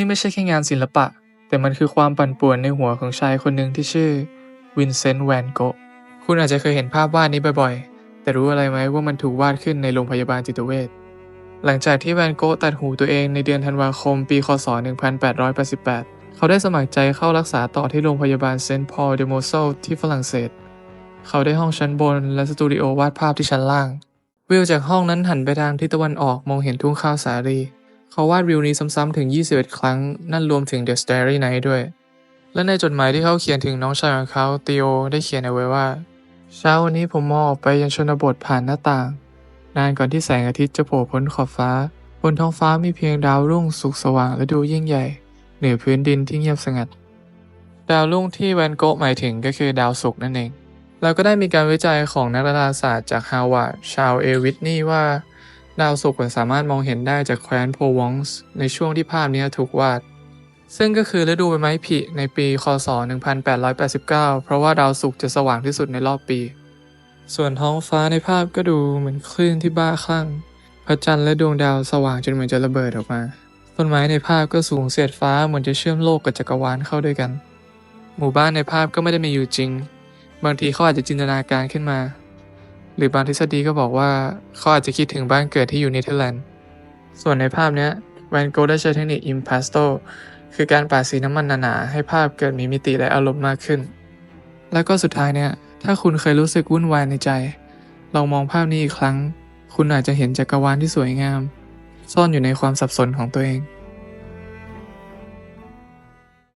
นี่ไม่ใช่แค่งานศิลปะ แต่มันคือความปั่นป่วนในหัวของชายคนหนึ่งที่ชื่อวินเซนต์แวนโกะคุณอาจจะเคยเห็นภาพวาดนี้บ่อยๆ แต่รู้อะไรไหมว่ามันถูกวาดขึ้นในโรงพยาบาลจิตเวชหลังจากที่แวนโกะตัดหูตัวเองในเดือนธันวาคมปีคศ 1888 เขาได้สมัครใจเข้ารักษาต่อที่โรงพยาบาลเซนต์พอลเดโมโซที่ฝรั่งเศส เขาได้ห้องชั้นบนและสตูดิโอวาดภาพที่ชั้นล่าง วิวจากห้องนั้นหันไปทางทิศตะวันออกมองเห็นทุ่งข้าวสาลี เขาวาดวิวนี้ซ้ำๆถึง 21 ครั้ง นั่นรวมถึง The Starry Night ด้วย และในจดหมายที่เขาเขียนถึงน้องชายของเขาติโอได้เขียนเอาไว้ว่า เช้าวันนี้ผมมองออกไปยังชนบทผ่านหน้าต่าง นานก่อนที่แสงอาทิตย์จะโผล่พ้นขอบฟ้า บนท้องฟ้ามีเพียงดาวรุ่งสุกสว่างและดูยิ่งใหญ่ เหนือพื้นดินที่เงียบสงัด ดาวรุ่งที่แวนโกะหมายถึงก็คือดาวศุกร์นั่นเองแล้วก็ได้มีการวิจัยของนักดาราศาสตร์จากฮาวาดชาวเอวิทนีย์ว่า ดาวศุกร์สามารถมองเห็นได้จากแคว้นโพวองส์ในช่วงที่ภาพนี้ถูกวาด ซึ่งก็คือฤดูใบไม้ผลิในปี คศ 1889 เพราะว่าดาวศุกร์จะสว่างที่สุดในรอบปี ส่วนท้องฟ้าในภาพก็ดูเหมือนคลื่นที่บ้าคลั่ง พระจันทร์และดวงดาวสว่างจนเหมือนจะระเบิดออกมา ต้นไม้ในภาพก็สูงเสียดฟ้าเหมือนจะเชื่อมโลกกับจักรวาลเข้าด้วยกัน หมู่บ้านในภาพก็ไม่ได้มีอยู่จริง บางทีเขาอาจจะจินตนาการขึ้นมา หรือบางทฤษฎีก็บอกว่าเขาอาจจะคิดถึงบ้านเกิดที่อยู่เนเธอร์แลนด์ ส่วนในภาพนี้แวนโกได้ใช้เทคนิค impasto คือการปาดสีน้ำมันหนาๆให้ภาพเกิดมีมิติและอารมณ์มากขึ้น แล้วก็สุดท้ายเนี่ยถ้าคุณเคยรู้สึกวุ่นวายในใจ ลองมองภาพนี้อีกครั้ง คุณอาจจะเห็นจักรวาลที่สวยงาม ซ่อนอยู่ในความสับสนของตัวเอง